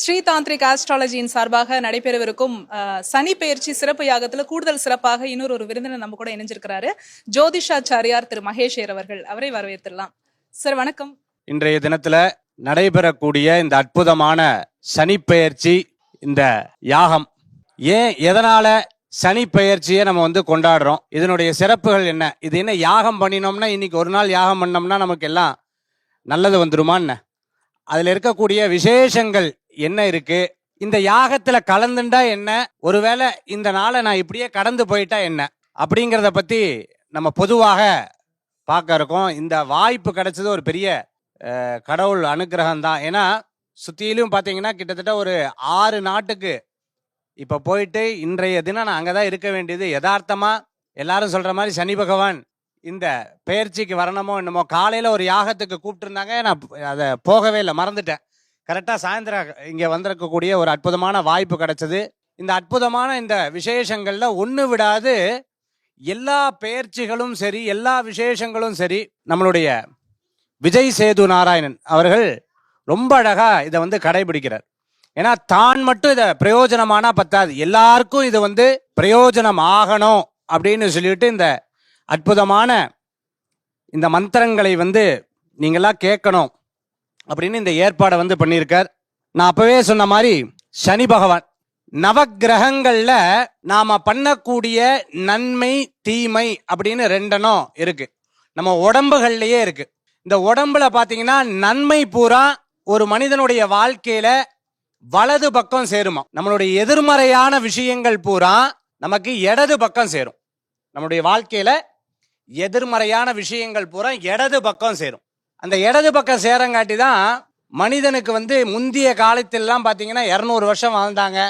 ஸ்ரீதாந்திரிக் ஆஸ்ட்ராலஜியின் சார்பாக நடைபெறவிருக்கும் சனி பயிற்சி சிறப்பு யாகத்துல கூடுதல் சிறப்பாக இன்னொரு ஒரு விருந்தினர் நம்ம கூட இணைஞ்சிருக்கிறாரு. ஜோதிஷாச்சாரியார் திரு மகேஷேர் அவர்கள் அவரை வரவேற்றுலாம் சார் வணக்கம். இன்றைய தினத்துல நடைபெறக்கூடிய இந்த அற்புதமான சனிப்பெயர்ச்சி இந்த யாகம் ஏன் எதனால சனி பெயர்ச்சியை நம்ம வந்து கொண்டாடுறோம்? இதனுடைய சிறப்புகள் என்ன? இது என்ன யாகம் பண்ணினோம்னா இன்னைக்கு ஒரு நாள் யாகம் பண்ணோம்னா நமக்கு எல்லாம் நல்லது வந்துருமா என்ன இருக்கக்கூடிய விசேஷங்கள் என்ன இருக்கு? இந்த யாகத்துல கலந்துண்டா என்ன? ஒருவேளை இந்த நாளை நான் இப்படியே கடந்து போயிட்டா என்ன? அப்படிங்கிறத பத்தி நம்ம பொதுவாக பார்க்க இருக்கோம். இந்த வாய்ப்பு கிடைச்சது ஒரு பெரிய கடவுள் அனுக்கிரகம் தான் ஏன்னா சுத்தியிலும் பார்த்தீங்கன்னா கிட்டத்தட்ட ஒரு ஆறு நாட்டுக்கு இப்போ போயிட்டு இன்றைய தினம் நான் அங்கே தான் இருக்க வேண்டியது. யதார்த்தமா எல்லாரும் சொல்ற மாதிரி சனி பகவான் இந்த பெயர்ச்சிக்கு வரணுமோ என்னமோ காலையில் ஒரு யாகத்துக்கு கூப்பிட்டுருந்தாங்க. நான் அதை போகவே இல்லை மறந்துட்டேன். கரெக்டாக சாயந்தரம் இங்கே வந்திருக்கக்கூடிய ஒரு அற்புதமான வாய்ப்பு கிடைச்சது. இந்த அற்புதமான இந்த விசேஷங்களில் ஒன்று விடாது எல்லா பெயர்ச்சிகளும் சரி எல்லா விசேஷங்களும் சரி நம்மளுடைய விஜய் சேது நாராயணன் அவர்கள் ரொம்ப அழகாக இதை வந்து கடைபிடிக்கிறார். ஏன்னா தான் மட்டும் இதை பிரயோஜனமானா பத்தாது. எல்லாருக்கும் இது வந்து பிரயோஜனம் ஆகணும் அப்படின்னு சொல்லிட்டு இந்த அற்புதமான இந்த மந்திரங்களை வந்து நீங்களாம் கேட்கணும். அப்படின்னு இந்த ஏற்பாடை வந்து பண்ணியிருக்கார். நான் அப்பவே சொன்ன மாதிரி சனி பகவான். நவக்கிரகங்கள்ல நாம பண்ணக்கூடிய நன்மை தீமை அப்படின்னு ரெண்டனும் இருக்கு. நம்ம உடம்புகள்லயே இருக்கு. இந்த உடம்புல பாத்தீங்கன்னா நன்மை பூரா ஒரு மனிதனுடைய வாழ்க்கையில வலது பக்கம் சேருமா. நம்மளுடைய எதிர்மறையான விஷயங்கள் பூரா நமக்கு இடது பக்கம் சேரும். நம்மளுடைய வாழ்க்கையில எதிர்மறையான விஷயங்கள் பூரா இடது பக்கம் சேரும். அந்த இடது பக்கம் சேரங்காட்டி தான் மனிதனுக்கு வந்து முந்தைய காலத்திலலாம் பார்த்தீங்கன்னா இரநூறு வருஷம் வாழ்ந்தாங்க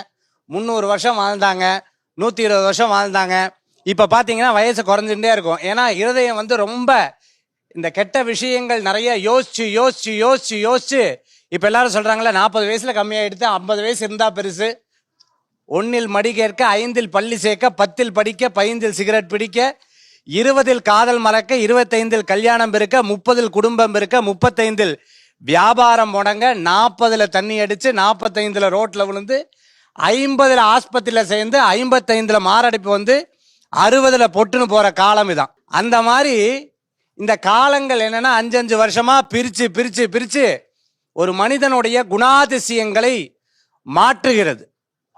முந்நூறு வருஷம் வாழ்ந்தாங்க நூற்றி இருபது வருஷம் வாழ்ந்தாங்க. இப்போ பார்த்தீங்கன்னா வயசு குறைஞ்சுட்டே இருக்கும். ஏன்னா இருதயம் வந்து ரொம்ப இந்த கெட்ட விஷயங்கள் நிறைய யோசிச்சு யோசிச்சு யோசிச்சு யோசிச்சு இப்போ எல்லாரும் சொல்கிறாங்களே நாற்பது வயசில் கம்மியாயிடுத்து ஐம்பது வயசு இருந்தால் பெருசு. ஒன்றில் மடி கேட்க ஐந்தில் பள்ளி சேர்க்க பத்தில் படிக்க பைந்தில் சிகரெட் பிடிக்க இருபதில் காதல் மறக்க இருபத்தைந்தில் கல்யாணம் பெருக்க முப்பதில் குடும்பம் பெருக்க முப்பத்தைந்தில் வியாபாரம் முடங்க நாற்பதுல தண்ணி அடிச்சு நாற்பத்தைந்துல ரோட்ல விழுந்து ஐம்பதுல ஆஸ்பத்திரியில சேர்ந்து ஐம்பத்தைந்துல மாரடைப்பு வந்து அறுபதுல பொட்டுன்னு போற காலம் இதான். அந்த மாதிரி இந்த காலங்கள் என்னன்னா அஞ்சு அஞ்சு வருஷமா பிரிச்சு பிரிச்சு பிரிச்சு ஒரு மனிதனுடைய குணாதிசயங்களை மாற்றுகிறது.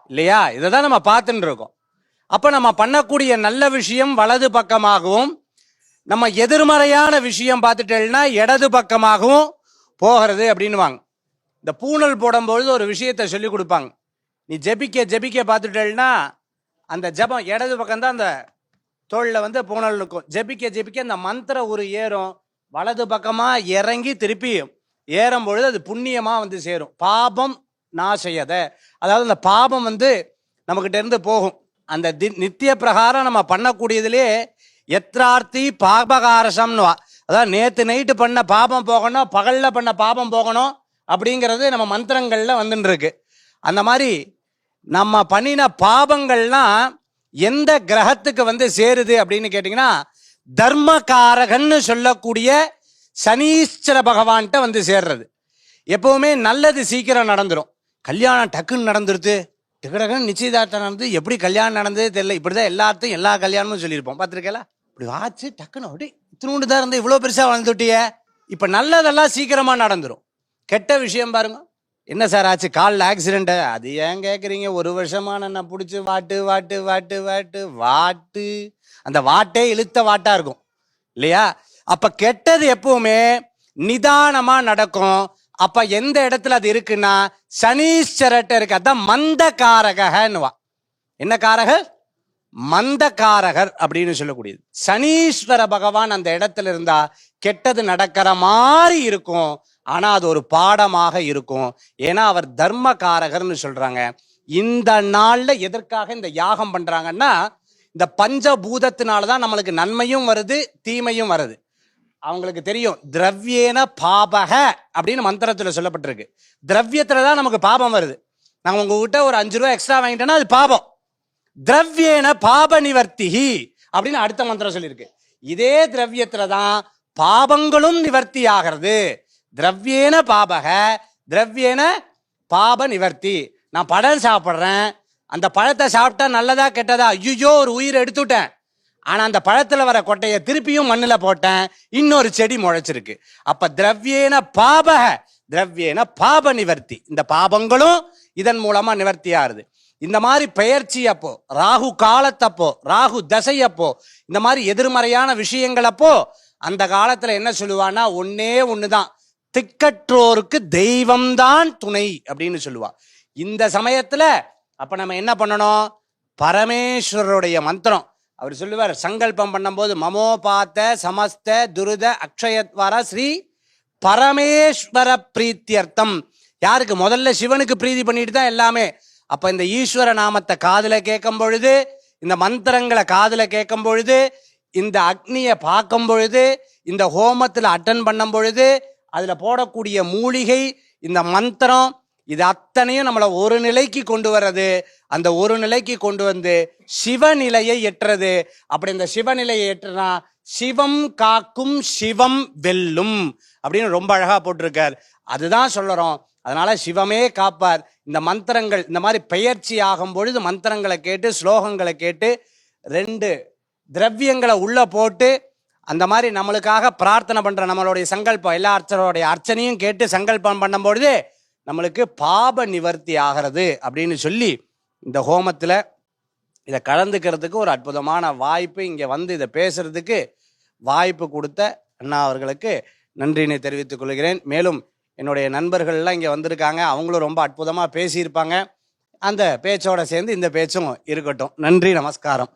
இல்லையா? இதை தான் நம்ம பார்த்துட்டு இருக்கோம். அப்போ நம்ம பண்ணக்கூடிய நல்ல விஷயம் வலது பக்கமாகவும் நம்ம எதிர்மறையான விஷயம் பார்த்துட்டேன்னா இடது பக்கமாகவும் போகிறது அப்படின்னுவாங்க. இந்த பூணல் போடும்பொழுது ஒரு விஷயத்தை சொல்லி கொடுப்பாங்க. நீ ஜெபிக்க ஜெபிக்க பார்த்துட்டேன்னா அந்த ஜெபம் இடது பக்கம் தான் அந்த தோளில் வந்து பூணல் இருக்கும். ஜெபிக்க ஜெபிக்க அந்த மந்திர ஒரு ஏறும். வலது பக்கமாக இறங்கி திருப்பி ஏறும் பொழுது அது புண்ணியமாக வந்து சேரும். பாபம் நான் நாசையத அதாவது அந்த பாபம் வந்து நம்மகிட்ட இருந்து போகும். அந்த தி நித்திய பிரகாரம் நம்ம பண்ணக்கூடியதுலே எத்ரார்த்தி பாபகாரசம்னுவா. அதாவது நேற்று நைட்டு பண்ண பாபம் போகணும் பகலில் பண்ண பாபம் போகணும் அப்படிங்கிறது நம்ம மந்திரங்களில் வந்துட்டுருக்கு அந்த மாதிரி நம்ம பண்ணின பாபங்கள்லாம் எந்த கிரகத்துக்கு வந்து சேருது அப்படின்னு கேட்டிங்கன்னா தர்மகாரகன்னு சொல்லக்கூடிய சனீஸ்வர பகவான்கிட்ட வந்து சேர்றது. எப்போவுமே நல்லது சீக்கிரம் நடந்துடும் கல்யாணம் டக்குன்னு நடந்துருது. திகடகன் நிச்சயதார்த்தம் நடந்து எப்படி கல்யாணம் நடந்ததே தெரியல. இப்படிதான் எல்லாத்தையும் எல்லா கல்யாணமும் சொல்லியிருப்போம். பார்த்துருக்கல இப்படி ஆச்சு டக்குன்னு அப்படி இத்தினூண்டு தான் இருந்து இவ்வளோ பெருசாக வளர்ந்துட்டிய. இப்போ நல்லதெல்லாம் சீக்கிரமாக நடந்துடும் கெட்ட விஷயம் பாருங்க. என்ன சார் ஆச்சு? காலில் ஆக்சிடென்ட்டு அது ஏன் கேட்குறீங்க ஒரு வருஷமான நான் பிடிச்சி வாட்டு வாட்டு வாட்டு வாட்டு வாட்டு. அந்த வாட்டே இழுத்த வாட்டாக இருக்கும். இல்லையா? அப்போ கெட்டது எப்பவுமே நிதானமாக நடக்கும். அப்ப எந்த இடத்துல அது இருக்குன்னா சனீஸ்வரட்ட இருக்கு. அதான் மந்தகாரகன்னுவா என்ன காரகர்? மந்தகாரகர் அப்படின்னு சொல்லக்கூடியது. சனீஸ்வர பகவான் அந்த இடத்துல இருந்தா கெட்டது நடக்கிற மாதிரி இருக்கும். ஆனா அது ஒரு பாடமாக இருக்கும். ஏன்னா அவர் தர்மகாரகர்னு சொல்றாங்க. இந்த நாள்ல எதற்காக இந்த யாகம் பண்றாங்கன்னா இந்த பஞ்சபூதத்தினால தான் நம்மளுக்கு நன்மையும் வருது தீமையும் வருது. அவங்களுக்கு தெரியும் திரவியேன பாபக அப்படின்னு மந்திரத்தில் சொல்லப்பட்டிருக்கு. திரவியத்தில் தான் நமக்கு பாபம் வருது. நாங்கள் உங்ககிட்ட ஒரு அஞ்சு ரூபா எக்ஸ்ட்ரா வாங்கிட்டோன்னா அது பாபம். திரவியேன பாப நிவர்த்திஹி அப்படின்னு அடுத்த மந்திரம் சொல்லியிருக்கு. இதே திரவியத்தில் தான் பாபங்களும் நிவர்த்தி ஆகிறது. திரவியேன பாபக திரவியேன பாப நிவர்த்தி நான் பழம் சாப்பிட்றேன். அந்த பழத்தை சாப்பிட்டா நல்லதா கெட்டதா? ஐயோ ஒரு உயிரை எடுத்துட்டேன். ஆனால் அந்த பழத்தில் வர கொட்டையை திருப்பியும் மண்ணில் போட்டேன். இன்னொரு செடி முளைச்சிருக்கு. அப்போ திரவியேன பாபக திரவியேன பாப நிவர்த்தி. இந்த பாபங்களும் இதன் மூலமாக நிவர்த்தி ஆறுது இந்த மாதிரி பெயர்ச்சி அப்போ ராகு காலத்தப்போ ராகு தசையப்போ இந்த மாதிரி எதிர்மறையான விஷயங்கள் அப்போ அந்த காலத்தில் என்ன சொல்லுவான்னா ஒன்னே தான் திக்கற்றோருக்கு தெய்வம்தான் துணை அப்படின்னு சொல்லுவா. இந்த சமயத்தில் அப்போ நம்ம என்ன பண்ணணும்? பரமேஸ்வரருடைய மந்திரம். அவர் சொல்லுவார் சங்கல்பம் பண்ணும்போது மமோ பாத்த சமஸ்த துருத அக்ஷயத்வாரா ஸ்ரீ பரமேஸ்வர பிரீத்தியர்த்தம். யாருக்கு? முதல்ல சிவனுக்கு பிரீதி பண்ணிட்டு தான் எல்லாமே. அப்போ இந்த ஈஸ்வர நாமத்தை காதில் கேட்கும் பொழுது இந்த மந்திரங்களை காதில் கேட்கும் பொழுது இந்த அக்னியை பார்க்கும் பொழுது இந்த ஹோமத்தில் அட்டன் பண்ணும் பொழுது அதில் போடக்கூடிய மூலிகை இந்த மந்திரம் இது அத்தனையும் நம்மளை ஒரு நிலைக்கு கொண்டு வர்றது. அந்த ஒரு நிலைக்கு கொண்டு வந்து சிவநிலையை எட்டுறது. அப்படி இந்த சிவநிலையை எட்டுனா சிவம் காக்கும் சிவம் வெல்லும் அப்படின்னு ரொம்ப அழகா போட்டிருக்கார். அதுதான் சொல்லுறோம். அதனால சிவமே காப்பார். இந்த மந்திரங்கள் இந்த மாதிரி பெயர்ச்சி ஆகும் பொழுது மந்திரங்களை கேட்டு ஸ்லோகங்களை கேட்டு ரெண்டு திரவியங்களை உள்ள போட்டு அந்த மாதிரி நம்மளுக்காக பிரார்த்தனை பண்ற நம்மளுடைய சங்கல்பம் எல்லா அர்ச்சனோடைய அர்ச்சனையும் கேட்டு சங்கல்பம் பண்ணும்பொழுது நம்மளுக்கு பாப நிவர்த்தி ஆகிறது அப்படின்னு சொல்லி இந்த ஹோமத்தில் இதை கலந்துக்கிறதுக்கு ஒரு அற்புதமான வாய்ப்பு இங்கே வந்து இதை பேசுறதுக்கு வாய்ப்பு கொடுத்த அண்ணா அவர்களுக்கு நன்றினை தெரிவித்துக் கொள்கிறேன். மேலும் என்னுடைய நண்பர்கள்லாம் இங்கே வந்திருக்காங்க. அவங்களும் ரொம்ப அற்புதமாக பேசியிருப்பாங்க. அந்த பேச்சோட சேர்ந்து இந்த பேச்சும் இருக்கட்டும். நன்றி நமஸ்காரம்.